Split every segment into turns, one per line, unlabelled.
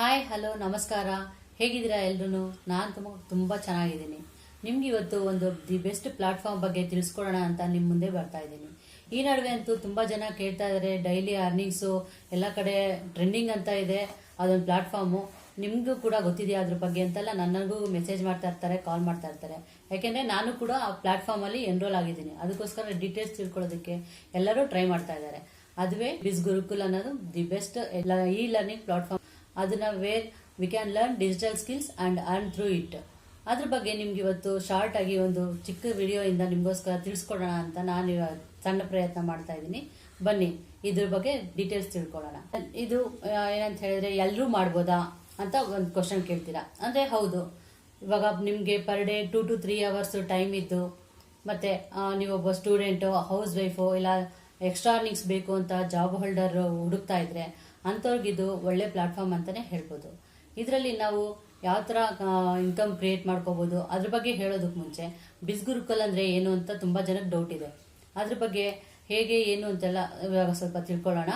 Hi hello ನಮಸ್ಕಾರ. ಹೇಗಿದ್ದೀರಾ ಎಲ್ರೂ ನಾನು ತುಂಬ ತುಂಬ ಚೆನ್ನಾಗಿದ್ದೀನಿ. ನಿಮ್ಗೆ ಇವತ್ತು ಒಂದು ದಿ ಬೆಸ್ಟ್ ಪ್ಲಾಟ್ಫಾರ್ಮ್ ಬಗ್ಗೆ ತಿಳಿಸ್ಕೊಡೋಣ ಅಂತ ನಿಮ್ಮ ಮುಂದೆ ಬರ್ತಾ ಇದ್ದೀನಿ. ಈ ನಡುವೆ ಅಂತೂ ತುಂಬ ಜನ ಕೇಳ್ತಾ ಇದ್ದಾರೆ ಡೈಲಿ ಅರ್ನಿಂಗ್ಸು, ಎಲ್ಲ ಕಡೆ ಟ್ರೆಂಡಿಂಗ್ ಅಂತ ಇದೆ, ಅದೊಂದು ಪ್ಲಾಟ್ಫಾರ್ಮು. ನಿಮಗೂ ಕೂಡ ಗೊತ್ತಿದೆಯಾ ಅದ್ರ ಬಗ್ಗೆ ಅಂತೆಲ್ಲ ನನಗೂ ಮೆಸೇಜ್ ಮಾಡ್ತಾ ಇರ್ತಾರೆ, ಕಾಲ್ ಮಾಡ್ತಾ ಇರ್ತಾರೆ. ಯಾಕೆಂದರೆ ನಾನು ಕೂಡ ಆ ಪ್ಲಾಟ್ಫಾರ್ಮಲ್ಲಿ ಎನ್ರೋಲ್ ಆಗಿದ್ದೀನಿ. ಅದಕ್ಕೋಸ್ಕರ ಡೀಟೇಲ್ಸ್ ತಿಳ್ಕೊಳ್ಳೋದಕ್ಕೆ ಎಲ್ಲರೂ ಟ್ರೈ ಮಾಡ್ತಾ ಇದ್ದಾರೆ. ಅದುವೇ ಬಿಸ್ ಗುರುಕುಲ್ ಅನ್ನೋದು ದಿ ಬೆಸ್ಟ್ ಎಲ್ಲ ಇ ಲರ್ನಿಂಗ್ ಪ್ಲಾಟ್ಫಾರ್ಮ್. ಅದನ್ನ where we can learn digital skills and earn through it ಅದ್ರ ಬಗ್ಗೆ ನಿಮ್ಗೆ ಇವತ್ತು ಶಾರ್ಟ್ ಆಗಿ ಒಂದು ಚಿಕ್ಕ ವಿಡಿಯೋ ಇಂದ ನಿಮಗೋಸ್ಕರ ತಿಳಿಸ್ಕೊಡೋಣ ಅಂತ ನಾನು ಸಣ್ಣ ಪ್ರಯತ್ನ ಮಾಡ್ತಾ ಇದ್ದೀನಿ. ಬನ್ನಿ, ಇದ್ರ ಬಗ್ಗೆ ಡೀಟೇಲ್ಸ್ ತಿಳ್ಕೊಳ್ಳೋಣ. ಇದು ಏನಂತ ಹೇಳಿದ್ರೆ ಎಲ್ಲರೂ ಮಾಡ್ಬೋದಾ ಅಂತ ಒಂದು ಕ್ವಶನ್ ಕೇಳ್ತೀರಾ? ಅಂದ್ರೆ ಹೌದು, ಇವಾಗ ನಿಮಗೆ per day two to three hours time ಇದ್ದು, ಮತ್ತೆ ನೀವೊಬ್ಬ ಸ್ಟೂಡೆಂಟು ಹೌಸ್ ವೈಫು ಇಲ್ಲ ಎಕ್ಸ್ಟ್ರಾ ಅರ್ನಿಂಗ್ಸ್ ಬೇಕು ಅಂತ ಜಾಬ್ ಹೋಲ್ಡರ್ ಹುಡುಕ್ತಾ ಇದ್ರೆ ಅಂಥವ್ರಿಗಿದು ಒಳ್ಳೆ ಪ್ಲಾಟ್ಫಾರ್ಮ್ ಅಂತಲೇ ಹೇಳ್ಬೋದು. ಇದರಲ್ಲಿ ನಾವು ಯಾವ ಥರ ಇನ್ಕಮ್ ಕ್ರಿಯೇಟ್ ಮಾಡ್ಕೋಬೋದು, ಅದ್ರ ಬಗ್ಗೆ ಹೇಳೋದಕ್ಕೆ ಮುಂಚೆ, ಬಿಸ್ಗುರುಕಲ್ ಅಂದರೆ ಏನು ಅಂತ ತುಂಬ ಜನಕ್ಕೆ ಡೌಟ್ ಇದೆ. ಅದ್ರ ಬಗ್ಗೆ ಹೇಗೆ, ಏನು ಅಂತೆಲ್ಲ, ಇವಾಗ ಸ್ವಲ್ಪ ತಿಳ್ಕೊಳ್ಳೋಣ.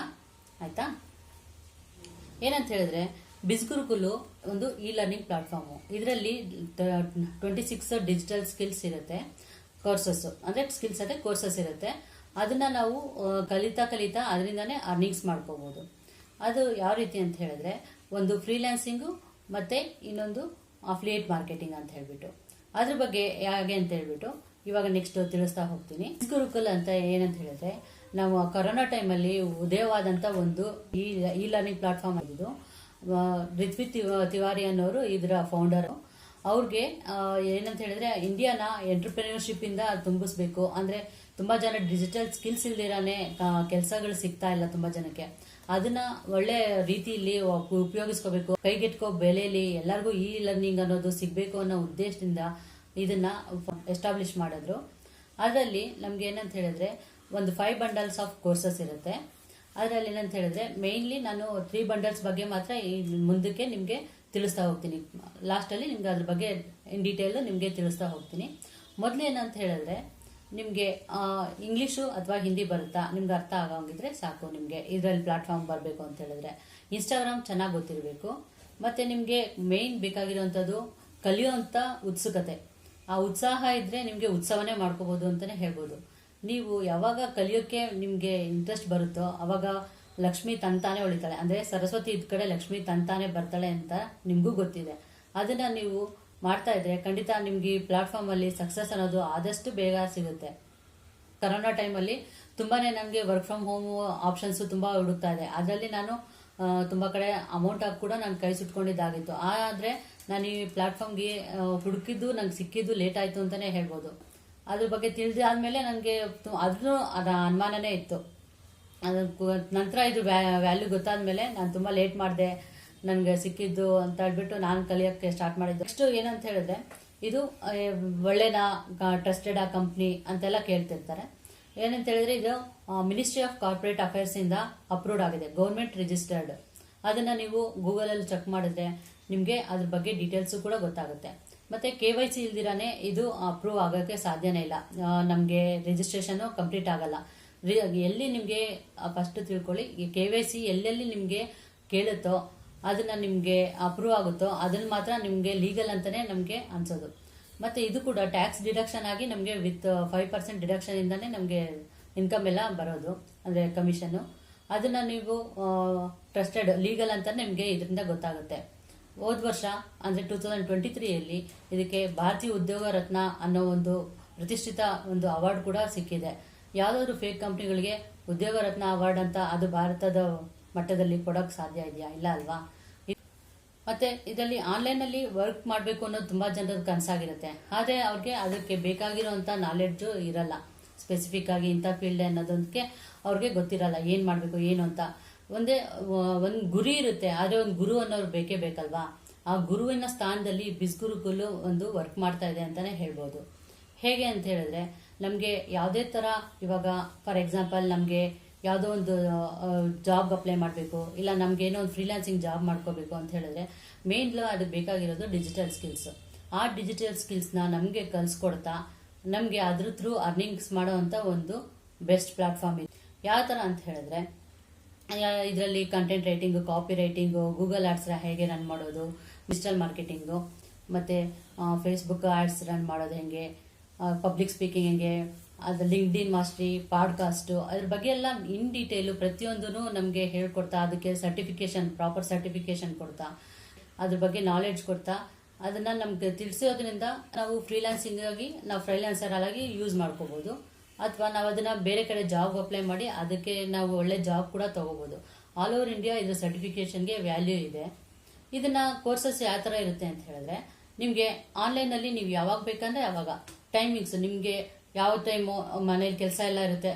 ಆಯಿತಾ? ಏನಂತ ಹೇಳಿದ್ರೆ ಬಿಸ್ಗುರುಕುಲು ಒಂದು ಇ ಲರ್ನಿಂಗ್ ಪ್ಲಾಟ್ಫಾರ್ಮು ಇದರಲ್ಲಿ ಟ್ವೆಂಟಿ ಸಿಕ್ಸ್ ಡಿಜಿಟಲ್ ಸ್ಕಿಲ್ಸ್ ಇರುತ್ತೆ ಕೋರ್ಸಸ್ಸು ಅಂದರೆ ಸ್ಕಿಲ್ಸ್ ಅಂದರೆ ಕೋರ್ಸಸ್ ಇರುತ್ತೆ. ಅದನ್ನು ನಾವು ಕಲಿತಾ ಕಲಿತಾ ಅದರಿಂದನೇ ಅರ್ನಿಂಗ್ಸ್ ಮಾಡ್ಕೋಬಹುದು ಅದು ಯಾವ ರೀತಿ ಅಂತ ಹೇಳಿದ್ರೆ ಒಂದು ಫ್ರೀಲ್ಯಾನ್ಸಿಂಗು ಮತ್ತೆ ಇನ್ನೊಂದು ಅಫ್ಲಿಯೇಟ್ ಮಾರ್ಕೆಟಿಂಗ್ ಅಂತ ಹೇಳ್ಬಿಟ್ಟು. ಅದ್ರ ಬಗ್ಗೆ ಹೇಗೆ ಅಂತ ಹೇಳ್ಬಿಟ್ಟು ಇವಾಗ ನೆಕ್ಸ್ಟ್ ತಿಳಿಸ್ತಾ ಹೋಗ್ತೀನಿ. ಗುರುಕುಲ್ ಅಂತ ಏನಂತ ಹೇಳಿದ್ರೆ ನಾವು ಕೊರೋನಾ ಟೈಮಲ್ಲಿ ಉದಯವಾದಂಥ ಒಂದು ಈ ಇ ಲರ್ನಿಂಗ್ ಪ್ಲಾಟ್ಫಾರ್ಮ್ ಆಗಿದ್ದು ರಿತ್ವಿ ತಿವ- ತಿವಾರಿ ಅನ್ನೋರು ಇದರ ಫೌಂಡರು ಅವ್ರಿಗೆ ಏನಂತ ಹೇಳಿದ್ರೆ ಇಂಡಿಯಾನ ಎಂಟ್ರಪ್ರಿನರ್ಶಿಪ್ಪಿಂದ ತುಂಬಿಸ್ಬೇಕು. ಅಂದರೆ ತುಂಬ ಜನ ಡಿಜಿಟಲ್ ಸ್ಕಿಲ್ಸ್ ಇಲ್ದಿರಾನೆ ಕೆಲಸಗಳು ಸಿಗ್ತಾ ಇಲ್ಲ ತುಂಬ ಜನಕ್ಕೆ. ಅದನ್ನ ಒಳ್ಳೆ ರೀತಿಯಲ್ಲಿ ಉಪ- ಉಪಯೋಗಿಸ್ಕೋಬೇಕು. ಕೈಗೆಟ್ಕೋ ಬೆಲೆಯಲ್ಲಿ ಎಲ್ಲರಿಗೂ ಈ ಲರ್ನಿಂಗ್ ಅನ್ನೋದು ಸಿಗಬೇಕು ಅನ್ನೋ ಉದ್ದೇಶದಿಂದ ಇದನ್ನ ಎಸ್ಟಾಬ್ಲಿಷ್ ಮಾಡಿದ್ರು. ಅದರಲ್ಲಿ ನಮ್ಗೆ ಏನಂತ ಹೇಳಿದ್ರೆ, ಒಂದು ಫೈವ್ ಬಂಡಲ್ಸ್ ಆಫ್ ಕೋರ್ಸಸ್ ಇರುತ್ತೆ. ಅದರಲ್ಲಿ ಏನಂತ ಹೇಳಿದ್ರೆ ಮೇಯ್ನ್ಲಿ ನಾನು ತ್ರೀ ಬಂಡಲ್ಸ್ ಬಗ್ಗೆ ಮಾತ್ರ ಈ ಮುಂದಕ್ಕೆ ನಿಮಗೆ ತಿಳಿಸ್ತಾ ಹೋಗ್ತೀನಿ. ಲಾಸ್ಟಲ್ಲಿ ನಿಮ್ಗೆ ಅದ್ರ ಬಗ್ಗೆ ಇನ್ ಡೀಟೇಲ್ ನಿಮಗೆ ತಿಳಿಸ್ತಾ ಹೋಗ್ತೀನಿ. ಮೊದಲು ಏನಂತ ಹೇಳಿದ್ರೆ ನಿಮಗೆ ಇಂಗ್ಲೀಷು ಅಥವಾ ಹಿಂದಿ ಬರುತ್ತಾ? ನಿಮ್ಗೆ ಅರ್ಥ ಆಗೋಂಗಿದ್ರೆ ಸಾಕು ನಿಮಗೆ. ಇದರಲ್ಲಿ ಪ್ಲಾಟ್ಫಾರ್ಮ್ ಬರಬೇಕು ಅಂತ ಹೇಳಿದ್ರೆ. ಇನ್ಸ್ಟಾಗ್ರಾಮ್ ಚೆನ್ನಾಗಿ ಗೊತ್ತಿರಬೇಕು. ಮತ್ತು ನಿಮಗೆ ಮೇಯ್ನ್ ಬೇಕಾಗಿರೋವಂಥದ್ದು ಕಲಿಯುವಂಥ ಉತ್ಸುಕತೆ. ಆ ಉತ್ಸಾಹ ಇದ್ದರೆ ನಿಮಗೆ ಉತ್ಸವನೇ ಮಾಡ್ಕೋಬೋದು ಅಂತಲೇ ಹೇಳ್ಬೋದು. ನೀವು ಯಾವಾಗ ಕಲಿಯೋಕ್ಕೆ ನಿಮಗೆ ಇಂಟ್ರೆಸ್ಟ್ ಬರುತ್ತೋ, ಅವಾಗ ಲಕ್ಷ್ಮಿ ತಂತಾನೆ ಉಳಿತಾಳೆ. ಅಂದರೆ ಸರಸ್ವತಿ ಇದ್ದ ಕಡೆ ಲಕ್ಷ್ಮಿ ತಂತಾನೆ ಬರ್ತಾಳೆ ಅಂತ ನಿಮಗೂ ಗೊತ್ತಿದೆ. ಅದನ್ನು ನೀವು ಮಾಡ್ತಾ ಇದ್ರೆ ಖಂಡಿತ ನಿಮ್ಗೆ ಈ ಪ್ಲಾಟ್ಫಾರ್ಮ್ ಅಲ್ಲಿ ಸಕ್ಸಸ್ ಅನ್ನೋದು ಆದಷ್ಟು ಬೇಗ ಸಿಗುತ್ತೆ. ಕರೋನಾ ಟೈಮಲ್ಲಿ ತುಂಬಾನೇ ನನಗೆ ವರ್ಕ್ ಫ್ರಮ್ ಹೋಮ್ ಆಪ್ಷನ್ಸ್ ತುಂಬಾ ಹುಡುಕ್ತಾ ಇದೆ. ಅದರಲ್ಲಿ ನಾನು ತುಂಬ ಕಡೆ ಅಮೌಂಟ್ ಆಗಿ ಕೂಡ ನಾನು ಕೈ ಸುಟ್ಕೊಂಡಿದ್ದಾಗಿತ್ತು. ಆದ್ರೆ ನಾನು ಈ ಪ್ಲಾಟ್ಫಾರ್ಮ್ಗೆ ಹುಡುಕಿದ್ದು ನಂಗೆ ಸಿಕ್ಕಿದ್ದು ಲೇಟ್ ಆಯ್ತು ಅಂತಾನೆ ಹೇಳ್ಬೋದು. ಅದ್ರ ಬಗ್ಗೆ ತಿಳಿದಾದ್ಮೇಲೆ ನನಗೆ ಅದನ್ನು ಅದ ಅನುಮಾನನೇ ಇತ್ತು. ನಂತರ ಇದು ವ್ಯಾಲ್ಯೂ ಗೊತ್ತಾದ್ಮೇಲೆ ನಾನು ತುಂಬಾ ಲೇಟ್ ಮಾಡಿದೆ. ನನಗೆ ಸಿಕ್ಕಿದ್ದು ಅಂತ ಹೇಳ್ಬಿಟ್ಟು ನಾನು ಕಲಿಯೋಕ್ಕೆ ಸ್ಟಾರ್ಟ್ ಮಾಡಿದ್ದು. ನೆಕ್ಸ್ಟ್ ಏನಂತ ಹೇಳಿದ್ರೆ, ಇದು ಒಳ್ಳೆನಾ ಟ್ರಸ್ಟೆಡ್ ಆ ಕಂಪ್ನಿ ಅಂತೆಲ್ಲ ಕೇಳ್ತಿರ್ತಾರೆ. ಏನಂತ ಹೇಳಿದ್ರೆ ಇದು ಮಿನಿಸ್ಟ್ರಿ ಆಫ್ ಕಾರ್ಪೊರೇಟ್ ಅಫೇರ್ಸ್ ಇಂದ ಅಪ್ರೂವ್ಡ್ ಆಗಿದೆ ಗೌರ್ಮೆಂಟ್ ರಿಜಿಸ್ಟರ್ಡ್ ಅದನ್ನ ನೀವು ಗೂಗಲ್ ಅಲ್ಲಿ ಚೆಕ್ ಮಾಡಿದ್ರೆ ನಿಮಗೆ ಅದ್ರ ಬಗ್ಗೆ ಡೀಟೇಲ್ಸ್ ಕೂಡ ಗೊತ್ತಾಗುತ್ತೆ. ಮತ್ತೆ ಕೆ ವೈ ಸಿ ಇಲ್ದಿರಾನೆ ಇದು ಅಪ್ರೂವ್ ಆಗೋಕ್ಕೆ ಸಾಧ್ಯನೇ ಇಲ್ಲ. ನಮಗೆ ರಿಜಿಸ್ಟ್ರೇಷನ್ ಕಂಪ್ಲೀಟ್ ಆಗಲ್ಲ. ಎಲ್ಲಿ ನಿಮಗೆ ಫಸ್ಟ್ ತಿಳ್ಕೊಳ್ಳಿ ಕೆ ವೈ ಸಿ ಎಲ್ಲೆಲ್ಲಿ ನಿಮಗೆ ಕೇಳುತ್ತೋ ಅದನ್ನ ನಿಮಗೆ ಅಪ್ರೂವ್ ಆಗುತ್ತೋ ಅದನ್ನ ಮಾತ್ರ ನಿಮಗೆ ಲೀಗಲ್ ಅಂತಾನೆ ನಮಗೆ ಅನ್ಸೋದು. ಮತ್ತೆ ಇದು ಕೂಡ ಟ್ಯಾಕ್ಸ್ ಡಿಡಕ್ಷನ್ ಆಗಿ ನಮಗೆ ವಿತ್ ಫೈವ್ ಪರ್ಸೆಂಟ್ ಡಿಡಕ್ಷನ್ ಇಂದಾನೆ ನಮಗೆ ಇನ್ಕಮ್ ಎಲ್ಲ ಬರೋದು, ಅಂದ್ರೆ ಕಮಿಷನ್ ಅದನ್ನ ನೀವು ಟ್ರಸ್ಟೆಡ್ ಲೀಗಲ್ ಅಂತ ನಿಮಗೆ ಇದರಿಂದ ಗೊತ್ತಾಗುತ್ತೆ. ಹೋದ ವರ್ಷ, ಅಂದ್ರೆ ಟೂ ತೌಸಂಡ್ ಟ್ವೆಂಟಿ ತ್ರೀಯಲ್ಲಿ ಇದಕ್ಕೆ ಭಾರತೀಯ ಉದ್ಯೋಗ ರತ್ನ ಅನ್ನೋ ಒಂದು ಪ್ರತಿಷ್ಠಿತ ಒಂದು ಅವಾರ್ಡ್ ಕೂಡ ಸಿಕ್ಕಿದೆ. ಯಾವ್ದಾದ್ರು ಫೇಕ್ ಕಂಪ್ನಿಗಳಿಗೆ ಉದ್ಯೋಗ ರತ್ನ ಅವಾರ್ಡ್ ಅಂತ ಅದು ಭಾರತದ ಮಟ್ಟದಲ್ಲಿ ಕೊಡೋಕೆ ಸಾಧ್ಯ ಇದೆಯಾ? ಇಲ್ಲ ಅಲ್ವಾ? ಮತ್ತೆ ಇದರಲ್ಲಿ ಆನ್ಲೈನ್ ಅಲ್ಲಿ ವರ್ಕ್ ಮಾಡಬೇಕು ಅನ್ನೋದು ತುಂಬಾ ಜನರ ಕನಸಾಗಿರುತ್ತೆ. ಆದರೆ ಅವ್ರಿಗೆ ಅದಕ್ಕೆ ಬೇಕಾಗಿರುವಂತ ನಾಲೆಡ್ಜ್ ಇರಲ್ಲ. ಸ್ಪೆಸಿಫಿಕ್ ಆಗಿ ಇಂಥ ಫೀಲ್ಡ್ ಅನ್ನೋದಕ್ಕೆ ಅವ್ರಿಗೆ ಗೊತ್ತಿರಲ್ಲ. ಏನು ಮಾಡಬೇಕು, ಏನು ಅಂತ. ಒಂದೇ ಒಂದು ಗುರಿ ಇರುತ್ತೆ. ಆದರೆ ಒಂದು ಗುರು ಅನ್ನೋರು ಬೇಕೇ ಬೇಕಲ್ವಾ? ಆ ಗುರುವಿನ ಸ್ಥಾನದಲ್ಲಿ ಬಿಸ್ಗುರುಗಳು ಒಂದು ವರ್ಕ್ ಮಾಡ್ತಾ ಇದೆ ಅಂತಾನೆ ಹೇಳ್ಬೋದು. ಹೇಗೆ ಅಂತ ಹೇಳಿದ್ರೆ, ನಮಗೆ ಯಾವುದೇ ತರ ಇವಾಗ ಫಾರ್ ಎಕ್ಸಾಂಪಲ್ ನಮಗೆ ಯಾವುದೋ ಒಂದು ಜಾಬ್ ಅಪ್ಲೈ ಮಾಡಬೇಕು, ಇಲ್ಲ ನಮ್ಗೆ ಏನೋ ಒಂದು ಫ್ರೀಲಾನ್ಸಿಂಗ್ ಜಾಬ್ ಮಾಡ್ಕೋಬೇಕು ಅಂತ ಹೇಳಿದ್ರೆ ಮೇನ್ ಅದು ಬೇಕಾಗಿರೋದು ಡಿಜಿಟಲ್ ಸ್ಕಿಲ್ಸ್ ಆ ಡಿಜಿಟಲ್ ಸ್ಕಿಲ್ಸ್ನ ನಮಗೆ ಕಲಿಸ್ಕೊಡ್ತಾ, ನಮಗೆ ಅದ್ರ ಥ್ರೂ ಅರ್ನಿಂಗ್ಸ್ ಮಾಡೋವಂಥ ಒಂದು ಬೆಸ್ಟ್ ಪ್ಲಾಟ್ಫಾರ್ಮ್ ಇದೆ. ಯಾವ ಥರ ಅಂತ ಹೇಳಿದ್ರೆ ಇದರಲ್ಲಿ content writing copy writing Google ads ಹೇಗೆ ರನ್ ಮಾಡೋದು ಡಿಜಿಟಲ್ ಮಾರ್ಕೆಟಿಂಗು ಮತ್ತು ಫೇಸ್ಬುಕ್ ಆ್ಯಡ್ಸ್ ರನ್ ಮಾಡೋದು ಹೆಂಗೆ ಪಬ್ಲಿಕ್ ಸ್ಪೀಕಿಂಗ್ ಹೆಂಗೆ ಅದು ಲಿಂಕ್ಡ್ ಇನ್ ಮಾಸ್ಟ್ರಿ ಪಾಡ್ಕಾಸ್ಟು ಅದ್ರ ಬಗ್ಗೆ ಎಲ್ಲ ಇನ್ ಡೀಟೇಲು ಪ್ರತಿಯೊಂದೂ ನಮಗೆ ಹೇಳ್ಕೊಡ್ತಾ, ಅದಕ್ಕೆ ಸರ್ಟಿಫಿಕೇಶನ್ ಪ್ರಾಪರ್ ಸರ್ಟಿಫಿಕೇಶನ್ ಕೊಡ್ತಾ, ಅದ್ರ ಬಗ್ಗೆ ನಾಲೆಡ್ಜ್ ಕೊಡ್ತಾ, ಅದನ್ನ ನಮ್ಗೆ ತಿಳಿಸೋದ್ರಿಂದ ನಾವು ಫ್ರೀಲ್ಯಾನ್ಸಿಂಗ್ ಆಗಿ, ನಾವು ಫ್ರೀಲ್ಯಾನ್ಸರ್ ಆಗಿ ಯೂಸ್ ಮಾಡ್ಕೋಬೋದು. ಅಥವಾ ನಾವು ಅದನ್ನ ಬೇರೆ ಕಡೆ ಜಾಬ್ ಅಪ್ಲೈ ಮಾಡಿ, ಅದಕ್ಕೆ ನಾವು ಒಳ್ಳೆ ಜಾಬ್ ಕೂಡ ತಗೋಬಹುದು ಆಲ್ ಓವರ್ ಇಂಡಿಯಾ ಇದ್ರ ಸರ್ಟಿಫಿಕೇಷನ್ಗೆ ವ್ಯಾಲ್ಯೂ ಇದೆ. ಇದನ್ನ ಕೋರ್ಸಸ್ ಯಾವ ಥರ ಇರುತ್ತೆ ಅಂತ ಹೇಳಿದ್ರೆ, ನಿಮಗೆ ಆನ್ಲೈನಲ್ಲಿ ನೀವು ಯಾವಾಗ ಬೇಕಂದ್ರೆ ಯಾವಾಗ ಟೈಮಿಂಗ್ಸ್ ನಿಮಗೆ ಯಾವ ಟೈಮು ಮನೇಲಿ ಕೆಲಸ ಎಲ್ಲ ಇರುತ್ತೆ.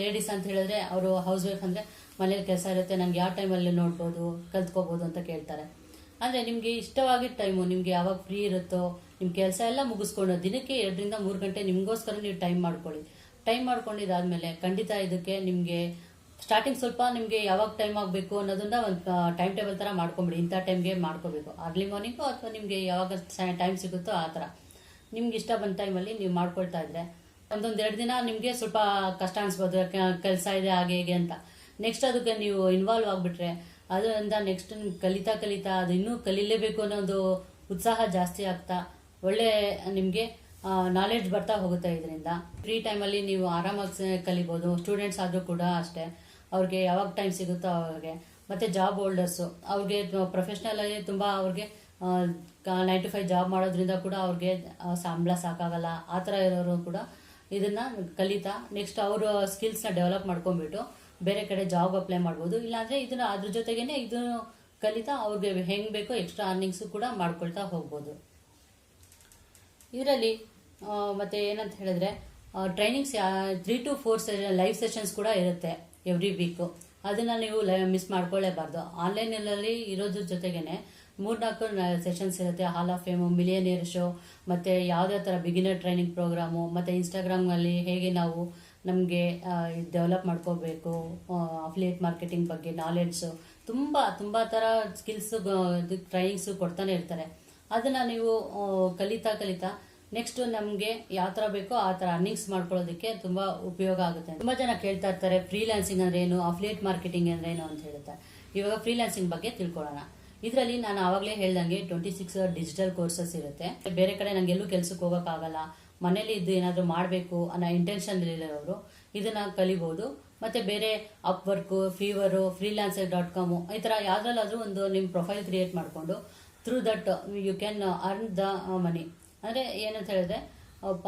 ಲೇಡೀಸ್ ಅಂತ ಹೇಳಿದ್ರೆ ಅವರು ಹೌಸ್ ವೈಫ್ ಅಂದರೆ ಮನೇಲಿ ಕೆಲಸ ಇರುತ್ತೆ ನಂಗೆ ಯಾವ ಟೈಮಲ್ಲಿ ನೋಡ್ಬೋದು, ಕಲ್ತ್ಕೋಬೋದು ಅಂತ ಕೇಳ್ತಾರೆ. ಅಂದರೆ ನಿಮಗೆ ಇಷ್ಟವಾಗಿದ್ದ ಟೈಮು ನಿಮಗೆ ಯಾವಾಗ ಫ್ರೀ ಇರುತ್ತೋ ನಿಮ್ಮ ಕೆಲಸ ಎಲ್ಲ ಮುಗಿಸ್ಕೊಂಡು ದಿನಕ್ಕೆ ಎರಡರಿಂದ ಮೂರು ಗಂಟೆ ನಿಮಗೋಸ್ಕರ ನೀವು ಟೈಮ್ ಮಾಡ್ಕೊಳ್ಳಿ. ಟೈಮ್ ಮಾಡ್ಕೊಂಡಿದ್ದಾದ್ಮೇಲೆ ಖಂಡಿತ ಇದಕ್ಕೆ ನಿಮಗೆ ಸ್ಟಾರ್ಟಿಂಗ್ ಸ್ವಲ್ಪ ನಿಮಗೆ ಯಾವಾಗ ಟೈಮ್ ಆಗಬೇಕು ಅನ್ನೋದನ್ನ ಒಂದು ಟೈಮ್ ಟೇಬಲ್ ಥರ ಮಾಡ್ಕೊಂಬಿಡಿ. ಇಂಥ ಟೈಮ್ಗೆ ಮಾಡ್ಕೋಬೇಕು. ಅರ್ಲಿ ಮಾರ್ನಿಂಗು ಅಥವಾ ನಿಮಗೆ ಯಾವಾಗ ಟೈಮ್ ಸಿಗುತ್ತೋ ಆ ಥರ ನಿಮ್ಗೆ ಇಷ್ಟ ಬಂದ ಟೈಮಲ್ಲಿ ನೀವು ಮಾಡ್ಕೊಳ್ತಾ ಇದ್ರೆ ಒಂದೊಂದು ಎರಡು ದಿನ ನಿಮಗೆ ಸ್ವಲ್ಪ ಕಷ್ಟ ಅನ್ಸ್ಬೋದು ಕೆಲಸ ಇದೆ, ಹಾಗೆ ಹೇಗೆ ಅಂತ. ನೆಕ್ಸ್ಟ್ ಅದಕ್ಕೆ ನೀವು ಇನ್ವಾಲ್ವ್ ಆಗಿಬಿಟ್ರೆ, ಅದರಿಂದ ನೆಕ್ಸ್ಟ್ ಕಲಿತಾ ಕಲಿತಾ ಅದು ಇನ್ನೂ ಕಲೀಲೇಬೇಕು ಅನ್ನೋ ಒಂದು ಉತ್ಸಾಹ ಜಾಸ್ತಿ ಆಗ್ತಾ ಒಳ್ಳೆ ನಿಮಗೆ ನಾಲೆಡ್ಜ್ ಬರ್ತಾ ಹೋಗುತ್ತೆ ಇದರಿಂದ. ಫ್ರೀ ಟೈಮಲ್ಲಿ ನೀವು ಆರಾಮಾಗಿ ಕಲಿಬೋದು ಸ್ಟೂಡೆಂಟ್ಸ್ ಆದರೂ ಕೂಡ ಅಷ್ಟೇ. ಅವ್ರಿಗೆ ಯಾವಾಗ ಟೈಮ್ ಸಿಗುತ್ತೋ ಅವ್ರಿಗೆ. ಮತ್ತು ಜಾಬ್ ಹೋಲ್ಡರ್ಸು ಅವ್ರಿಗೆ ಪ್ರೊಫೆಷ್ನಲಾಗಿ ತುಂಬ ಅವ್ರಿಗೆ ನೈನ್ ಟು ಫೈವ್ ಜಾಬ್ ಮಾಡೋದ್ರಿಂದ ಕೂಡ ಅವ್ರಿಗೆ ಸಂಬಳ ಸಾಕಾಗಲ್ಲ. ಆ ಥರ ಇರೋರು ಕೂಡ ಇದನ್ನ ಕಲಿತಾ ನೆಕ್ಸ್ಟ್ ಅವರು ಸ್ಕಿಲ್ಸ್ನ ಡೆವಲಪ್ ಮಾಡ್ಕೊಂಡ್ಬಿಟ್ಟು ಬೇರೆ ಕಡೆ ಜಾಬ್ ಅಪ್ಲೈ ಮಾಡ್ಬೋದು. ಇಲ್ಲಾಂದ್ರೆ ಇದನ್ನ ಅದ್ರ ಜೊತೆಗೇನೆ ಇದನ್ನು ಕಲಿತಾ ಅವ್ರಿಗೆ ಹೆಂಗ್ ಬೇಕೋ ಎಕ್ಸ್ಟ್ರಾ ಅರ್ನಿಂಗ್ಸ್ ಕೂಡ ಮಾಡ್ಕೊಳ್ತಾ ಹೋಗ್ಬೋದು. ಇದರಲ್ಲಿ ಮತ್ತೆ ಏನಂತ ಹೇಳಿದ್ರೆ trainings three to four live sessions ಕೂಡ ಇರುತ್ತೆ ಎವ್ರಿ ವೀಕು ಅದನ್ನ ನೀವು ಮಿಸ್ ಮಾಡ್ಕೊಳ್ಳೇಬಾರ್ದು ಆನ್ಲೈನಲ್ಲಿ ಇರೋದ್ರ ಜೊತೆಗೇನೆ ಮೂರ್ನಾಲ್ಕು ಸೆಷನ್ಸ್ ಇರುತ್ತೆ hall of fame millionaire show ಮತ್ತು ಯಾವುದೇ ಥರ ಬಿಗಿನರ್ ಟ್ರೈನಿಂಗ್ ಪ್ರೋಗ್ರಾಮು ಮತ್ತು ಇನ್ಸ್ಟಾಗ್ರಾಮ್ನಲ್ಲಿ ಹೇಗೆ ನಾವು ನಮಗೆ ಡೆವಲಪ್ ಮಾಡ್ಕೋಬೇಕು ಅಫಿಲಿಯೇಟ್ ಮಾರ್ಕೆಟಿಂಗ್ ಬಗ್ಗೆ ನಾಲೆಡ್ಸು ತುಂಬ ತುಂಬ ಥರ ಸ್ಕಿಲ್ಸು ಟ್ರೈನಿಂಗ್ಸು ಕೊಡ್ತಾನೆ ಇರ್ತಾರೆ. ಅದನ್ನು ನೀವು ಕಲಿತಾ ಕಲಿತಾ ನೆಕ್ಸ್ಟ್ ನಮಗೆ ಯಾವ ಥರ ಬೇಕೋ ಆ ಥರ ಅರ್ನಿಂಗ್ಸ್ ಮಾಡ್ಕೊಳ್ಳೋದಕ್ಕೆ ತುಂಬ ಉಪಯೋಗ ಆಗುತ್ತೆ. ತುಂಬ ಜನ ಕೇಳ್ತಾ ಇರ್ತಾರೆ ಫ್ರೀಲ್ಯಾನ್ಸಿಂಗ್ ಅಂದ್ರೆ ಏನು ಅಫಿಲಿಯೇಟ್ ಮಾರ್ಕೆಟಿಂಗ್ ಅಂದ್ರೆ ಏನು ಅಂತ ಹೇಳ್ತಾರೆ ಇವಾಗ ಫ್ರೀಲ್ಯಾನ್ಸಿಂಗ್ ಬಗ್ಗೆ ತಿಳ್ಕೊಳ್ಳೋಣ. ಇದರಲ್ಲಿ ನಾನು ಆವಾಗಲೇ ಹೇಳ್ದಂಗೆ ಟ್ವೆಂಟಿ ಸಿಕ್ಸ್ ಡಿಜಿಟಲ್ ಕೋರ್ಸಸ್ ಇರುತ್ತೆ. ಬೇರೆ ಕಡೆ ನಂಗೆ ಎಲ್ಲೂ ಕೆಲ್ಸಕ್ಕೆ ಹೋಗೋಕ್ಕಾಗಲ್ಲ. ಮನೇಲಿ ಇದ್ದು ಏನಾದರೂ ಮಾಡಬೇಕು ಅನ್ನೋ ಇಂಟೆನ್ಷನ್ ಇರೋರು ಇದನ್ನ ಕಲಿಬಹುದು ಮತ್ತೆ ಬೇರೆ Upwork Fiverr freelancer dot com ಈ ಥರ ಯಾವುದ್ರಲ್ಲಾದರೂ ಒಂದು ನಿಮ್ಮ ಪ್ರೊಫೈಲ್ ಕ್ರಿಯೇಟ್ ಮಾಡಿಕೊಂಡು through that you can earn the money ಅಂದರೆ ಏನಂತ ಹೇಳಿದ್ರೆ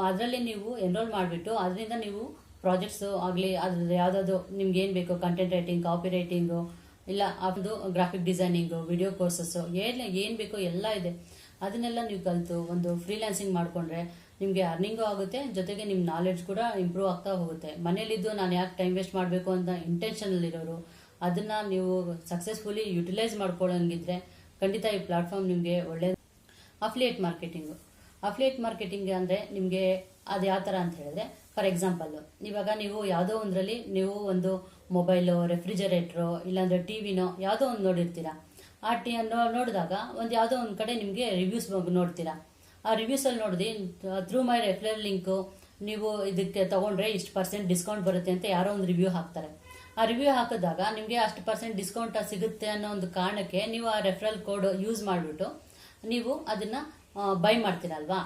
ಅದರಲ್ಲಿ ನೀವು ಎನ್ರೋಲ್ ಮಾಡಿಬಿಟ್ಟು ಅದರಿಂದ ನೀವು ಪ್ರಾಜೆಕ್ಟ್ಸು ಆಗಲಿ, ಅದ್ರದ್ದು ಯಾವುದಾದ್ರು ನಿಮ್ಗೆ ಏನು ಬೇಕು ಕಂಟೆಂಟ್ ರೈಟಿಂಗ್ ಕಾಪಿ ರೈಟಿಂಗು ಇಲ್ಲ ಅದು ಗ್ರಾಫಿಕ್ ಡಿಸೈನಿಂಗು ವಿಡಿಯೋ ಕೋರ್ಸಸ್ಸು ಏನು ಏನು ಬೇಕೋ ಎಲ್ಲ ಇದೆ. ಅದನ್ನೆಲ್ಲ ನೀವು ಕಲಿತು, ಒಂದು ಫ್ರೀಲ್ಯಾನ್ಸಿಂಗ್ ಮಾಡಿಕೊಂಡ್ರೆ ನಿಮಗೆ ಅರ್ನಿಂಗು ಆಗುತ್ತೆ, ಜೊತೆಗೆ ನಿಮ್ಮ ನಾಲೆಡ್ಜ್ ಕೂಡ ಇಂಪ್ರೂವ್ ಆಗ್ತಾ ಹೋಗುತ್ತೆ. ಮನೇಲಿದ್ದು ನಾನು ಯಾಕೆ ಟೈಮ್ ವೇಸ್ಟ್ ಮಾಡಬೇಕು ಅಂತ ಇಂಟೆನ್ಷನಲ್ಲಿರೋರು ಅದನ್ನು ನೀವು ಸಕ್ಸಸ್ಫುಲಿ ಯುಟಿಲೈಸ್ ಮಾಡ್ಕೊಳ್ಳೋಂಗಿದ್ರೆ ಖಂಡಿತ ಈ ಪ್ಲಾಟ್ಫಾರ್ಮ್ ನಿಮಗೆ ಒಳ್ಳೆ ಅಫಿಲಿಯೇಟ್ ಮಾರ್ಕೆಟಿಂಗು ಅಫಿಲಿಯೇಟ್ ಮಾರ್ಕೆಟಿಂಗ್ ಅಂದರೆ ನಿಮಗೆ ಅದು ಯಾವ ಥರ ಅಂತ ಹೇಳಿದ್ರೆ ಫಾರ್ ಎಕ್ಸಾಂಪಲ್ ಇವಾಗ ನೀವು ಯಾವುದೋ ಒಂದರಲ್ಲಿ ನೀವು ಒಂದು ಮೊಬೈಲು, ರೆಫ್ರಿಜರೇಟ್ರು, ಇಲ್ಲಾಂದರೆ ಟಿ ವಿನೋ ಯಾವುದೋ ಒಂದು ನೋಡಿರ್ತೀರಾ. ಆ ಟಿ ನೋಡಿದಾಗ ಒಂದು ಯಾವುದೋ ಒಂದು ಕಡೆ ನಿಮಗೆ ರಿವ್ಯೂಸ್ ನೋಡ್ತೀರಾ. ಆ ರಿವ್ಯೂಸಲ್ಲಿ ನೋಡಿದಿ ಥ್ರೂ ಮೈ ರೆಫರಲ್ ಲಿಂಕು ನೀವು ಇದಕ್ಕೆ ತಗೊಂಡ್ರೆ ಇಷ್ಟು ಪರ್ಸೆಂಟ್ ಡಿಸ್ಕೌಂಟ್ ಬರುತ್ತೆ ಅಂತ ಯಾರೋ ಒಂದು ರಿವ್ಯೂ ಹಾಕ್ತಾರೆ. ಆ ರಿವ್ಯೂ ಹಾಕಿದಾಗ ನಿಮಗೆ ಅಷ್ಟು ಪರ್ಸೆಂಟ್ ಡಿಸ್ಕೌಂಟ್ ಸಿಗುತ್ತೆ ಅನ್ನೋ ಒಂದು ಕಾರಣಕ್ಕೆ ನೀವು ಆ ರೆಫರಲ್ ಕೋಡ್ ಯೂಸ್ ಮಾಡಿಬಿಟ್ಟು ನೀವು ಅದನ್ನು ಬೈ ಮಾಡ್ತೀರಲ್ವಾ.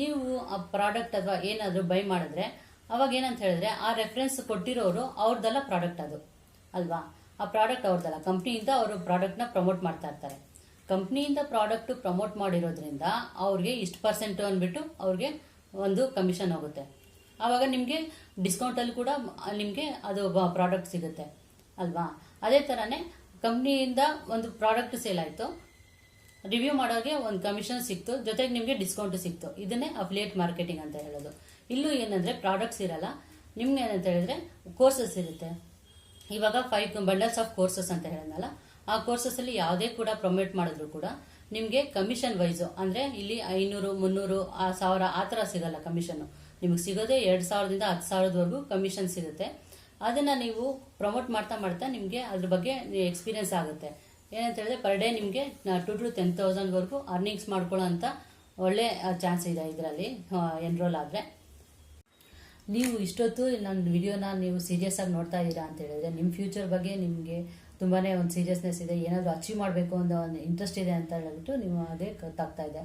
ನೀವು ಆ ಪ್ರಾಡಕ್ಟ್ ಅಥವಾ ಏನಾದರೂ ಬೈ ಮಾಡಿದ್ರೆ ಅವಾಗ ಏನಂತ ಹೇಳಿದ್ರೆ, ಆ ರೆಫರೆನ್ಸ್ ಕೊಟ್ಟಿರೋರು ಅವ್ರದ್ದೆಲ್ಲ ಪ್ರಾಡಕ್ಟ್ ಅದು, ಅಲ್ವಾ? ಆ ಪ್ರಾಡಕ್ಟ್ ಅವ್ರದ್ದಲ್ಲ. ಕಂಪ್ನಿಯಿಂದ ಅವರು ಪ್ರಾಡಕ್ಟ್ನ ಪ್ರಮೋಟ್ ಮಾಡ್ತಾ ಇರ್ತಾರೆ. ಕಂಪ್ನಿಯಿಂದ ಪ್ರಾಡಕ್ಟ್ ಪ್ರಮೋಟ್ ಮಾಡಿರೋದ್ರಿಂದ ಅವ್ರಿಗೆ ಇಷ್ಟು ಪರ್ಸೆಂಟು ಅಂದ್ಬಿಟ್ಟು ಅವ್ರಿಗೆ ಒಂದು ಕಮಿಷನ್ ಹೋಗುತ್ತೆ. ಆವಾಗ ನಿಮಗೆ ಡಿಸ್ಕೌಂಟಲ್ಲಿ ಕೂಡ ನಿಮಗೆ ಅದು ಪ್ರಾಡಕ್ಟ್ ಸಿಗುತ್ತೆ, ಅಲ್ವಾ? ಅದೇ ಥರನೇ ಕಂಪ್ನಿಯಿಂದ ಒಂದು ಪ್ರಾಡಕ್ಟ್ ಸೇಲ್ ಆಯಿತು ರಿವ್ಯೂ ಮಾಡೋಕ್ಕೆ ಒಂದು ಕಮಿಷನ್ ಸಿಕ್ತು, ಜೊತೆಗೆ ನಿಮಗೆ ಡಿಸ್ಕೌಂಟ್ ಸಿಕ್ತು. ಇದನ್ನೇ ಅಫಿಲಿಯೇಟ್ ಮಾರ್ಕೆಟಿಂಗ್ ಅಂತ ಹೇಳೋದು. ಇಲ್ಲೂ ಏನಂದ್ರೆ ಪ್ರಾಡಕ್ಟ್ಸ್ ಇರಲ್ಲ. ನಿಮ್ಗೆ ಏನಂತ ಹೇಳಿದ್ರೆ ಕೋರ್ಸಸ್ ಇರುತ್ತೆ. ಇವಾಗ ಫೈವ್ ಬಂಡಲ್ಸ್ ಆಫ್ ಕೋರ್ಸಸ್ ಅಂತ ಹೇಳಿದ್ನಲ್ಲ, ಆ ಕೋರ್ಸಸ್ ಅಲ್ಲಿ ಯಾವುದೇ ಕೂಡ ಪ್ರೊಮೋಟ್ ಮಾಡಿದ್ರು ಕೂಡ ನಿಮಗೆ ಕಮಿಷನ್ ವೈಸು ಅಂದ್ರೆ ಇಲ್ಲಿ ಐನೂರು, ಮುನ್ನೂರು, ಆ ಸಾವಿರ ಆ ಥರ ಸಿಗಲ್ಲ ಕಮಿಷನ್ ನಿಮಗೆ ಸಿಗೋದೆ ಎರಡು ಸಾವಿರದಿಂದ ಹತ್ತು ಸಾವಿರದವರೆಗೂ ಕಮಿಷನ್ ಸಿಗುತ್ತೆ. ಅದನ್ನ ನೀವು ಪ್ರಮೋಟ್ ಮಾಡ್ತಾ ಮಾಡ್ತಾ ನಿಮಗೆ ಅದ್ರ ಬಗ್ಗೆ ಎಕ್ಸ್ಪೀರಿಯನ್ಸ್ ಆಗುತ್ತೆ. ಏನಂತ ಹೇಳಿದ್ರೆ ಪರ್ ಡೇ ನಿಮಗೆ ಟು ಟು ಟೆನ್ ತೌಸಂಡ್ವರೆಗೂ ಅರ್ನಿಂಗ್ಸ್ ಮಾಡ್ಕೊಳ್ಳೋ ಅಂತ ಒಳ್ಳೆ ಚಾನ್ಸ್ ಇದೆ ಇದರಲ್ಲಿ ಎನ್ರೋಲ್ ಆದರೆ. ನೀವು ಇಷ್ಟೊತ್ತು ನನ್ನ ವಿಡಿಯೋನ ನೀವು ಸೀರಿಯಸ್ ಆಗಿ ನೋಡ್ತಾ ಇದ್ದೀರಾ ಅಂತ ಹೇಳಿದ್ರೆ ನಿಮ್ಮ ಫ್ಯೂಚರ್ ಬಗ್ಗೆ ನಿಮಗೆ ತುಂಬಾ ಒಂದು ಸೀರಿಯಸ್ನೆಸ್ ಇದೆ, ಏನಾದರೂ ಅಚೀವ್ ಮಾಡಬೇಕು ಅನ್ನೋ ಒಂದು ಇಂಟ್ರೆಸ್ಟ್ ಇದೆ ಅಂತ ಹೇಳಿಬಿಟ್ಟು ನೀವು ಅದೇ ಗೊತ್ತಾಗ್ತಾ ಇದೆ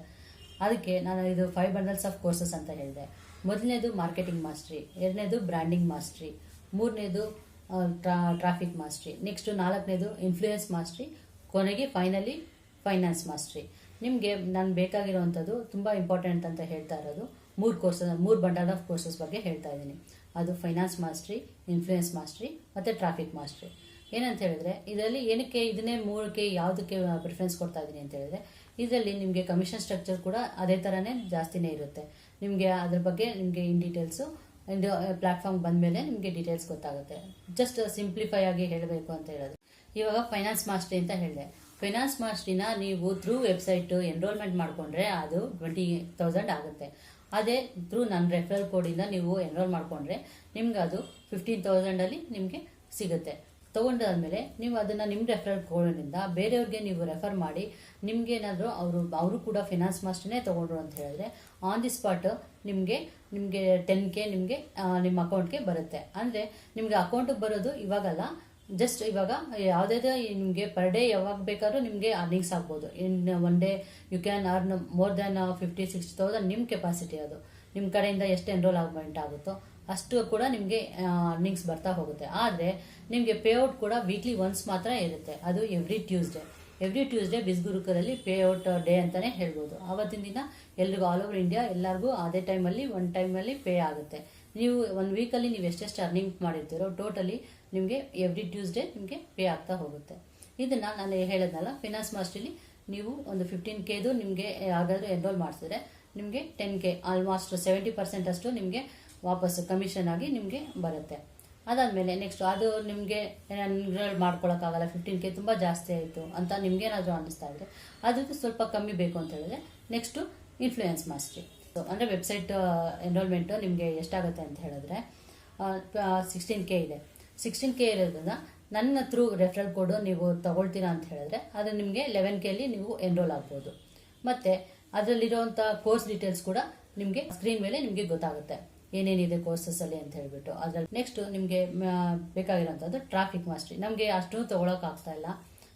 ಅದಕ್ಕೆ ನಾನು ಇದು ಫೈವ್ ಬಂಡಲ್ಸ್ ಆಫ್ ಕೋರ್ಸಸ್ ಅಂತ ಹೇಳಿದೆ. ಮೊದಲನೇದು ಮಾರ್ಕೆಟಿಂಗ್ ಮಾಸ್ಟ್ರಿ ಎರಡನೇದು ಬ್ರ್ಯಾಂಡಿಂಗ್ ಮಾಸ್ಟ್ರಿ ಮೂರನೇದು ಟ್ರಾ ಟ್ರಾಫಿಕ್ ಮಾಸ್ಟ್ರಿ ನೆಕ್ಸ್ಟು ನಾಲ್ಕನೇದು ಇನ್ಫ್ಲೂಯೆನ್ಸ್ ಮಾಸ್ಟ್ರಿ ಕೊನೆಗೆ ಫೈನಲಿ ಫೈನಾನ್ಸ್ ಮಾಸ್ಟ್ರಿ ನಿಮಗೆ ನಾನು ಬೇಕಾಗಿರೋವಂಥದ್ದು ತುಂಬ ಇಂಪಾರ್ಟೆಂಟ್ ಅಂತ ಹೇಳ್ತಾ ಇರೋದು. ಮೂರು ಕೋರ್ಸಸ್, ಮೂರು ಬಂಡಲ್ ಆಫ್ ಕೋರ್ಸಸ್ ಬಗ್ಗೆ ಹೇಳ್ತಾ ಇದ್ದೀನಿ. ಅದು ಫೈನಾನ್ಸ್ ಮಾಸ್ಟ್ರಿ ಇನ್ಫ್ಲೂಯೆನ್ಸ್ ಮಾಸ್ಟ್ರಿ ಮತ್ತು ಟ್ರಾಫಿಕ್ ಮಾಸ್ಟ್ರಿ ಏನಂತ ಹೇಳಿದ್ರೆ, ಇದರಲ್ಲಿ ಏನಕ್ಕೆ ಇದನ್ನೇ ಮೂರಕ್ಕೆ, ಯಾವುದಕ್ಕೆ ಪ್ರಿಫರೆನ್ಸ್ ಕೊಡ್ತಾ ಇದ್ದೀನಿ ಅಂತ ಹೇಳಿದ್ರೆ, ಇದರಲ್ಲಿ ನಿಮಗೆ ಕಮಿಷನ್ ಸ್ಟ್ರಕ್ಚರ್ ಕೂಡ ಅದೇ ಥರನೇ ಜಾಸ್ತಿನೇ ಇರುತ್ತೆ. ನಿಮಗೆ ಅದ್ರ ಬಗ್ಗೆ ನಿಮಗೆ ಇನ್ ಡೀಟೇಲ್ಸು ಇದು ಪ್ಲಾಟ್ಫಾರ್ಮ್ ಬಂದಮೇಲೆ ನಿಮಗೆ ಡೀಟೇಲ್ಸ್ ಗೊತ್ತಾಗುತ್ತೆ. ಜಸ್ಟ್ ಸಿಂಪ್ಲಿಫೈ ಆಗಿ ಹೇಳಬೇಕು ಅಂತ ಹೇಳೋದು. ಇವಾಗ ಫೈನಾನ್ಸ್ ಮಾಸ್ಟ್ರಿ ಅಂತ ಹೇಳಿದೆ. ಫೈನಾನ್ಸ್ ಮಾಸ್ಟ್ರಿನ ನೀವು ಥ್ರೂ ವೆಬ್ಸೈಟು ಎನ್ರೋಲ್ಮೆಂಟ್ ಮಾಡಿಕೊಂಡ್ರೆ ಅದು ಟ್ವೆಂಟಿ ತೌಸಂಡ್ ಆಗುತ್ತೆ. ಅದೇ ಥ್ರೂ ನನ್ನ ರೆಫರಲ್ ಕೋಡಿಂದ ನೀವು ಎನ್ರೋಲ್ ಮಾಡಿಕೊಂಡ್ರೆ ನಿಮ್ಗೆ ಅದು ಫಿಫ್ಟೀನ್ ತೌಸಂಡಲ್ಲಿ ನಿಮಗೆ ಸಿಗುತ್ತೆ. ತೊಗೊಂಡಾದ್ಮೇಲೆ ನೀವು ಅದನ್ನು ನಿಮ್ಮ ರೆಫರಲ್ ಕೋಡಿನಿಂದ ಬೇರೆಯವ್ರಿಗೆ ನೀವು ರೆಫರ್ ಮಾಡಿ ನಿಮಗೇನಾದರೂ ಅವರು ಅವರು ಕೂಡ ಫಿನಾನ್ಸ್ ಮಾಸ್ಟರ್ನೇ ತೊಗೊಂಡ್ರು ಅಂತ ಹೇಳಿದ್ರೆ ಆನ್ ದಿ ಸ್ಪಾಟ್ ನಿಮಗೆ ನಿಮಗೆ ಟೆನ್ ಕೆ ನಿಮಗೆ ನಿಮ್ಮ ಅಕೌಂಟ್ಗೆ ಬರುತ್ತೆ. ಅಂದರೆ ನಿಮಗೆ ಅಕೌಂಟಿಗೆ ಬರೋದು ಇವಾಗಲ್ಲ. ಜಸ್ಟ್ ಇವಾಗ ಯಾವುದೇ ನಿಮಗೆ ಪರ್ ಡೇ ಯಾವಾಗ ಬೇಕಾದ್ರೂ ನಿಮಗೆ ಅರ್ನಿಂಗ್ಸ್ ಆಗ್ಬೋದು. In one day you can earn more than fifty sixty thousand ನಿಮ್ಮ ಕೆಪಾಸಿಟಿ ಅದು. ನಿಮ್ಮ ಕಡೆಯಿಂದ ಎಷ್ಟು ಎನ್ರೋಲ್ ಆಗ್ಮೆಂಟ್ ಆಗುತ್ತೋ ಅಷ್ಟು ಕೂಡ ನಿಮಗೆ ಅರ್ನಿಂಗ್ಸ್ ಬರ್ತಾ ಹೋಗುತ್ತೆ. ಆದರೆ ನಿಮಗೆ ಪೇಔಟ್ ಕೂಡ ವೀಕ್ಲಿ ಒನ್ಸ್ ಮಾತ್ರ ಇರುತ್ತೆ. ಅದು ಎವ್ರಿ ಟ್ಯೂಸ್ಡೇ ಎವ್ರಿ ಟ್ಯೂಸ್ಡೇ ಬಿಸ್ಗುರುಕರಲ್ಲಿ ಪೇಔಟ್ ಡೇ ಅಂತಲೇ ಹೇಳ್ಬೋದು. ಆವತ್ತಿನ ದಿನ ಎಲ್ರಿಗೂ ಆಲ್ ಓವರ್ ಇಂಡಿಯಾ ಎಲ್ಲರಿಗೂ ಅದೇ ಟೈಮಲ್ಲಿ ಒನ್ ಟೈಮಲ್ಲಿ ಪೇ ಆಗುತ್ತೆ. ನೀವು ಒಂದು ವೀಕಲ್ಲಿ ನೀವು ಎಷ್ಟೆಷ್ಟು ಅರ್ನಿಂಗ್ ಮಾಡಿರ್ತೀರೋ ಟೋಟಲಿ ನಿಮಗೆ ಎವ್ರಿ ಟ್ಯೂಸ್ಡೇ ನಿಮಗೆ ಪೇ ಆಗ್ತಾ ಹೋಗುತ್ತೆ. ಇದನ್ನು ನಾನು ಹೇಳಿದ್ನಲ್ಲ ಫಿನಾನ್ಸ್ ಮಾಸ್ಟ್ರಿಲಿ ನೀವು ಒಂದು ಫಿಫ್ಟೀನ್ ಕೆದು ನಿಮಗೆ ಯಾವ್ದಾದ್ರು ಎನ್ರೋಲ್ ಮಾಡಿಸಿದ್ರೆ ನಿಮಗೆ ten K almost seventy percent ಅಷ್ಟು ನಿಮಗೆ ವಾಪಸ್ ಕಮಿಷನ್ ಆಗಿ ನಿಮಗೆ ಬರುತ್ತೆ. ಅದಾದಮೇಲೆ ನೆಕ್ಸ್ಟ್ ಅದು ನಿಮಗೆ ಎನ್ರೋಲ್ ಮಾಡ್ಕೊಳ್ಳೋಕ್ಕಾಗಲ್ಲ ಫಿಫ್ಟೀನ್ ಕೆ ತುಂಬ ಜಾಸ್ತಿ ಆಯಿತು ಅಂತ ನಿಮ್ಗೇನಾದರೂ ಅನ್ನಿಸ್ತಾ ಇದ್ದರೆ ಅದಕ್ಕೆ ಸ್ವಲ್ಪ ಕಮ್ಮಿ ಬೇಕು ಅಂತ ಹೇಳಿದ್ರೆ ನೆಕ್ಸ್ಟು ಇನ್ಫ್ಲೂಯೆನ್ಸ್ ಮಾಸ್ಟ್ರಿ ಅಂದರೆ ವೆಬ್ಸೈಟ್ ಎನ್ರೋಲ್ಮೆಂಟು ನಿಮಗೆ ಎಷ್ಟಾಗುತ್ತೆ ಅಂತ ಹೇಳಿದ್ರೆ ಸಿಕ್ಸ್ಟೀನ್ ಕೆ ಇದೆ. ಸಿಕ್ಸ್ಟೀನ್ ಕೆ ಇರೋದ್ರಿಂದ ನನ್ನ ಥ್ರೂ ರೆಫರಲ್ ಕೋಡು ನೀವು ತಗೊಳ್ತೀರಾ ಅಂತ ಹೇಳಿದ್ರೆ ಅದು ನಿಮಗೆ ಲೆವೆನ್ ಕೆಲಿ ನೀವು ಎನ್ರೋಲ್ ಆಗ್ಬೋದು. ಮತ್ತು ಅದರಲ್ಲಿರುವಂಥ ಕೋರ್ಸ್ ಡೀಟೇಲ್ಸ್ ಕೂಡ ನಿಮಗೆ ಸ್ಕ್ರೀನ್ ಮೇಲೆ ನಿಮಗೆ ಗೊತ್ತಾಗುತ್ತೆ. ಏನೇನಿದೆ ಕೋರ್ಸಸ್ಸಲ್ಲಿ ಅಂತ ಹೇಳಿಬಿಟ್ಟು. ಅದರಲ್ಲಿ ನೆಕ್ಸ್ಟ್ ನಿಮಗೆ ಬೇಕಾಗಿರೋಂಥದ್ದು ಟ್ರಾಫಿಕ್ ಮಾಸ್ಟ್ರಿ ನಮಗೆ ಅಷ್ಟು ತೊಗೊಳಕ್ಕಾಗ್ತಾ ಇಲ್ಲ.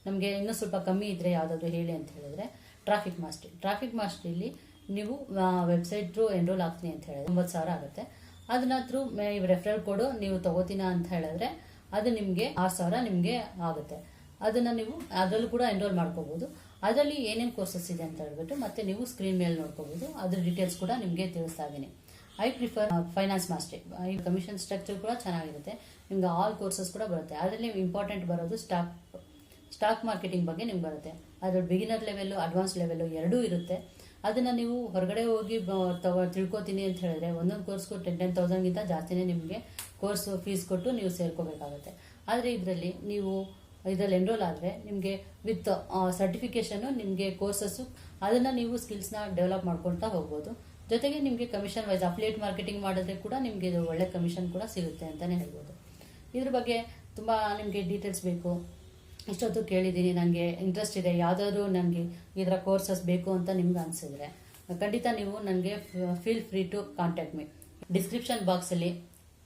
ನಮಗೆ ಇನ್ನೂ ಸ್ವಲ್ಪ ಕಮ್ಮಿ ಇದ್ದರೆ ಯಾವುದಾದ್ರು ಹೇಳಿ ಅಂತ ಹೇಳಿದ್ರೆ ಟ್ರಾಫಿಕ್ ಮಾಸ್ಟ್ರಿ ಟ್ರಾಫಿಕ್ ಮಾಸ್ಟ್ರಿಲಿ ನೀವು ವೆಬ್ಸೈಟ್ ಥ್ರೂ ಎನ್ರೋಲ್ ಆಗ್ತೀನಿ ಅಂತ ಹೇಳಿದ್ರೆ ಒಂಬತ್ತು ಸಾವಿರ ಆಗುತ್ತೆ. ಅದನ್ನ ಥ್ರೂ ರೆಫರಲ್ ಕೊಡು, ನೀವು ತಗೋತೀನ ಅಂತ ಹೇಳಿದ್ರೆ ಅದು ನಿಮಗೆ ಆರು ಸಾವಿರ ನಿಮಗೆ ಆಗುತ್ತೆ. ಅದನ್ನು ನೀವು ಅದರಲ್ಲೂ ಕೂಡ ಎನ್ರೋಲ್ ಮಾಡ್ಕೋಬೋದು. ಅದರಲ್ಲಿ ಏನೇನು ಕೋರ್ಸಸ್ ಇದೆ ಅಂತ ಹೇಳ್ಬಿಟ್ಟು ಮತ್ತೆ ನೀವು ಸ್ಕ್ರೀನ್ ಮೇಲೆ ನೋಡ್ಕೋಬೋದು. ಅದ್ರ ಡೀಟೇಲ್ಸ್ ಕೂಡ ನಿಮಗೆ ತಿಳಿಸ್ತಾ ಇದ್ದೀನಿ. ಐ ಪ್ರಿಫರ್ ಫೈನಾನ್ಸ್ ಮಾಸ್ಟ್ರಿ ಈ ಕಮಿಷನ್ ಸ್ಟ್ರಕ್ಚರ್ ಕೂಡ ಚೆನ್ನಾಗಿರುತ್ತೆ. ನಿಮ್ಗೆ ಆಲ್ ಕೋರ್ಸಸ್ ಕೂಡ ಬರುತ್ತೆ. ಅದರಲ್ಲಿ ಇಂಪಾರ್ಟೆಂಟ್ ಬರೋದು ಸ್ಟಾಕ್ ಸ್ಟಾಕ್ ಮಾರ್ಕೆಟಿಂಗ್ ಬಗ್ಗೆ ನಿಮ್ಗೆ ಬರುತ್ತೆ. ಅದರಲ್ಲಿ ಬಿಗಿನರ್ ಲೆವೆಲ್ಲು ಅಡ್ವಾನ್ಸ್ ಲೆವೆಲ್ಲು ಎರಡೂ ಇರುತ್ತೆ. ಅದನ್ನು ನೀವು ಹೊರಗಡೆ ಹೋಗಿ ತಗೋ, ತಿಳ್ಕೊತೀನಿ ಅಂತ ಹೇಳಿದ್ರೆ ಒಂದೊಂದು ಕೋರ್ಸ್ಗೂ ಟೆನ್ ಟೆನ್ ತೌಸಂಡ್ಗಿಂತ ಜಾಸ್ತಿನೇ ನಿಮಗೆ ಕೋರ್ಸ್ ಫೀಸ್ ಕೊಟ್ಟು ನೀವು ಸೇರ್ಕೋಬೇಕಾಗುತ್ತೆ. ಆದರೆ ಇದರಲ್ಲಿ ನೀವು ಇದರಲ್ಲಿ ಎನ್ರೋಲ್ ಆದರೆ ನಿಮಗೆ ವಿತ್ ಸರ್ಟಿಫಿಕೇಷನು ನಿಮಗೆ ಕೋರ್ಸಸ್ಸು ಅದನ್ನು ನೀವು ಸ್ಕಿಲ್ಸ್ನ ಡೆವಲಪ್ ಮಾಡ್ಕೊಳ್ತಾ ಹೋಗ್ಬೋದು. ಜೊತೆಗೆ ನಿಮಗೆ ಕಮಿಷನ್ ವೈಸ್ ಅಫಿಲಿಯೇಟ್ ಮಾರ್ಕೆಟಿಂಗ್ ಮಾಡಿದ್ರೆ ಕೂಡ ನಿಮಗೆ ಇದು ಒಳ್ಳೆ ಕಮಿಷನ್ ಕೂಡ ಸಿಗುತ್ತೆ ಅಂತಲೇ ಹೇಳ್ಬೋದು. ಇದ್ರ ಬಗ್ಗೆ ತುಂಬ ನಿಮಗೆ ಡೀಟೇಲ್ಸ್ ಬೇಕು. ಇಷ್ಟೊತ್ತು ಕೇಳಿದ್ದೀನಿ ನನಗೆ ಇಂಟ್ರೆಸ್ಟ್ ಇದೆ, ಯಾವುದಾದ್ರು ನನಗೆ ಥರ ಕೋರ್ಸಸ್ ಬೇಕು ಅಂತ ನಿಮ್ಗೆ ಅನಿಸಿದ್ರೆ, ಖಂಡಿತ ನೀವು ನನಗೆ feel free to contact me description ಬಾಕ್ಸಲ್ಲಿ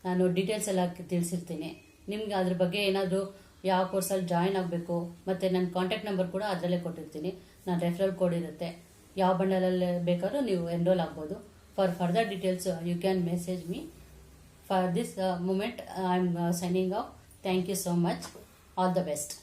ನಾನು ಡೀಟೇಲ್ಸ್ ಎಲ್ಲ ತಿಳಿಸಿರ್ತೀನಿ. ನಿಮ್ಗೆ ಅದ್ರ ಬಗ್ಗೆ ಏನಾದರೂ ಯಾವ ಕೋರ್ಸಲ್ಲಿ ಜಾಯಿನ್ ಆಗಬೇಕು, ಮತ್ತು ನನ್ನ ಕಾಂಟ್ಯಾಕ್ಟ್ ನಂಬರ್ ಕೂಡ ಅದರಲ್ಲೇ ಕೊಟ್ಟಿರ್ತೀನಿ. ನನ್ನ ರೆಫರಲ್ ಕೋಡ್ ಇರುತ್ತೆ. ಯಾವ ಬಂಡಲಲ್ಲಿ ಬೇಕಾದ್ರೂ ನೀವು ಎನ್ರೋಲ್ ಆಗ್ಬೋದು. For further details you can message me for this moment I am signing off thank you so much all the best